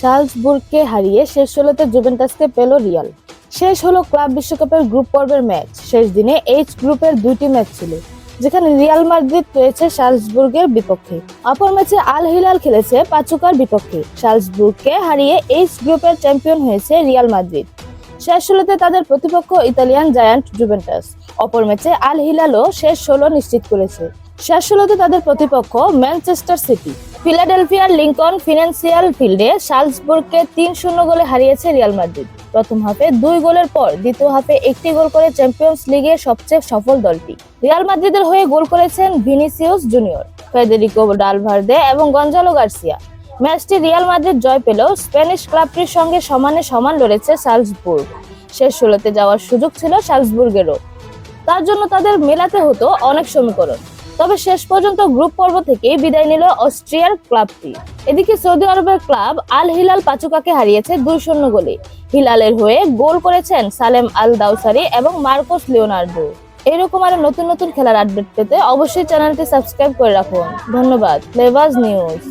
শালসবুর্গকে হারিয়ে শেষ ষোলোতে জুভেন্টাসকে পেল রিয়াল। শেষ হলো ক্লাব বিশ্বকাপের গ্রুপ পর্বের ম্যাচ। শেষ দিনে এইচ গ্রুপের দুইটি ম্যাচ ছিল, যেখানে রিয়াল মাদ্রিদ রয়েছে শালসবুর্গের বিপক্ষে। অপর ম্যাচে আল হিলাল খেলেছে পাচুকার বিপক্ষে। শালসবুর্গকে হারিয়ে এইচ গ্রুপের চ্যাম্পিয়ন হয়েছে রিয়াল মাদ্রিদ। শেষ ষোলোতে তাদের প্রতিপক্ষ ইতালিয়ান জায়ান্ট জুভেন্টাস। অপর ম্যাচে আল হিলালও শেষ ষোলো নিশ্চিত করেছে। শেষ ষোলোতে তাদের প্রতিপক্ষ ম্যানচেস্টার সিটি। ফিলাডেলফিয়ার লিঙ্কন ফিনান্সিয়াল ফিল্ডে শালসবুর্গকে তিন শূন্য গোলে হারিয়েছে রিয়াল মাদ্রিদ। প্রথম হাফে দুই গোলের পর দ্বিতীয় হাফে একটি গোল করে চ্যাম্পিয়ন্স লিগের সবচেয়ে সফল দলটি। রিয়াল মাদ্রিদের হয়ে গোল করেছেন ভিনিসিয়াস জুনিয়র, ফেদেরিকো ডালভার্দে এবং গঞ্জালো গার্সিয়া। ম্যাচটি রিয়াল মাদ্রিদ জয় পেলেও স্প্যানিশ ক্লাবটির সঙ্গে সমানে সমান লড়েছে সালজবুর্গ শেষ ষোলোতে যাওয়ার সুযোগ ছিল সালজবুর্গেরও তার জন্য তাদের মেলাতে হতো অনেক সমীকরণ। তবে শেষ পর্যন্ত গ্রুপ পর্ব থেকে বিদায় নিল অস্ট্রিয়ার ক্লাবটি। এদিকে সৌদি আরবের ক্লাব আল হিলাল পাচুকাকে হারিয়েছে দুই শূন্য গোলে। হিলালের হয়ে গোল করেছেন সালেম আল দাউসারি এবং মার্কোস লিওনার্ডো এরকম আরও নতুন নতুন খেলার আপডেট পেতে অবশ্যই চ্যানেলটি সাবস্ক্রাইব করে রাখুন। ধন্যবাদ ফ্লেভার্স নিউজ।